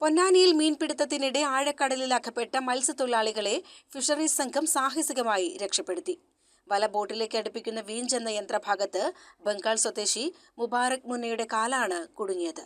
പൊന്നാനിയിൽ മീൻപിടുത്തത്തിനിടെ ആഴക്കടലിൽ അകപ്പെട്ട മത്സ്യത്തൊഴിലാളികളെ ഫിഷറീസ് സംഘം സാഹസികമായി രക്ഷപ്പെടുത്തി. വല ബോട്ടിലേക്ക് അടുപ്പിക്കുന്ന വീഞ്ചെന്ന യന്ത്രഭാഗത്ത് ബംഗാൾ സ്വദേശി മുബാറക് മുന്നയുടെ കാലാണ് കുടുങ്ങിയത്.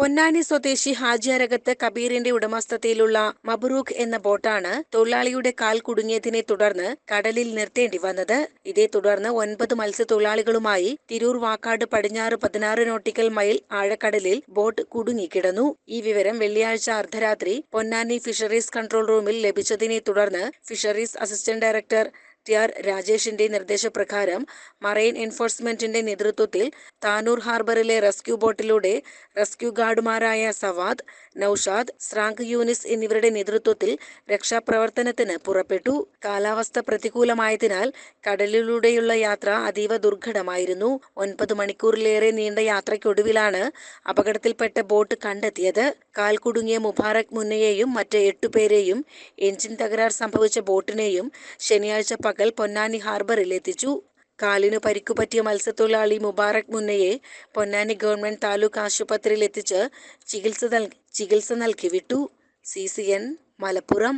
പൊന്നാനി സ്വദേശി ഹാജിയാരകത്ത് കബീറിന്റെ ഉടമസ്ഥതയിലുള്ള മബ്രൂഖ് എന്ന ബോട്ടാണ് തൊഴിലാളിയുടെ കാൽ കുടുങ്ങിയതിനെ തുടർന്ന് കടലിൽ നിർത്തേണ്ടി വന്നത്. ഇതേ തുടർന്ന് ഒൻപത് മത്സ്യത്തൊഴിലാളികളുമായി തിരൂർ വാക്കാട് പടിഞ്ഞാറ് പതിനാറ് നോട്ടിക്കൽ മൈൽ ആഴക്കടലിൽ ബോട്ട് കുടുങ്ങിക്കിടന്നു. ഈ വിവരം വെള്ളിയാഴ്ച അർദ്ധരാത്രി പൊന്നാനി ഫിഷറീസ് കൺട്രോൾ റൂമിൽ ലഭിച്ചതിനെ തുടർന്ന് fisheries assistant director T. R. രാജേഷിന്റെ നിർദ്ദേശപ്രകാരം മറൈൻ എൻഫോഴ്സ്മെന്റിന്റെ നേതൃത്വത്തിൽ താനൂർ ഹാർബറിലെ റെസ്ക്യൂ ബോട്ടിലൂടെ റെസ്ക്യൂ ഗാർഡുമാരായ സവാദ് നൌഷാദ് സ്രാങ്ക് യൂനിസ് എന്നിവരുടെ നേതൃത്വത്തിൽ രക്ഷാപ്രവർത്തനത്തിന് പുറപ്പെട്ടു. കാലാവസ്ഥ പ്രതികൂലമായതിനാൽ കടലിലൂടെയുള്ള യാത്ര അതീവ ദുർഘടമായിരുന്നു. ഒൻപത് മണിക്കൂറിലേറെ നീണ്ട യാത്രയ്ക്കൊടുവിലാണ് അപകടത്തിൽപ്പെട്ട ബോട്ട് കണ്ടെത്തിയത്. കാൽ കുടുങ്ങിയ മുബാറക് മുന്നയെയും മറ്റ് എട്ടുപേരെയും എഞ്ചിൻ തകരാർ സംഭവിച്ച ബോട്ടിനെയും ശനിയാഴ്ച പകൽ പൊന്നാനി ഹാർബറിൽ എത്തിച്ചു. കാലിനു പരിക്കുപറ്റിയ മത്സ്യത്തൊഴിലാളി മുബാറക് മുന്നയെ പൊന്നാനി ഗവൺമെന്റ് താലൂക്ക് ആശുപത്രിയിൽ എത്തിച്ച് ചികിത്സ ചികിത്സ നൽകി വിട്ടു. C C N Malappuram.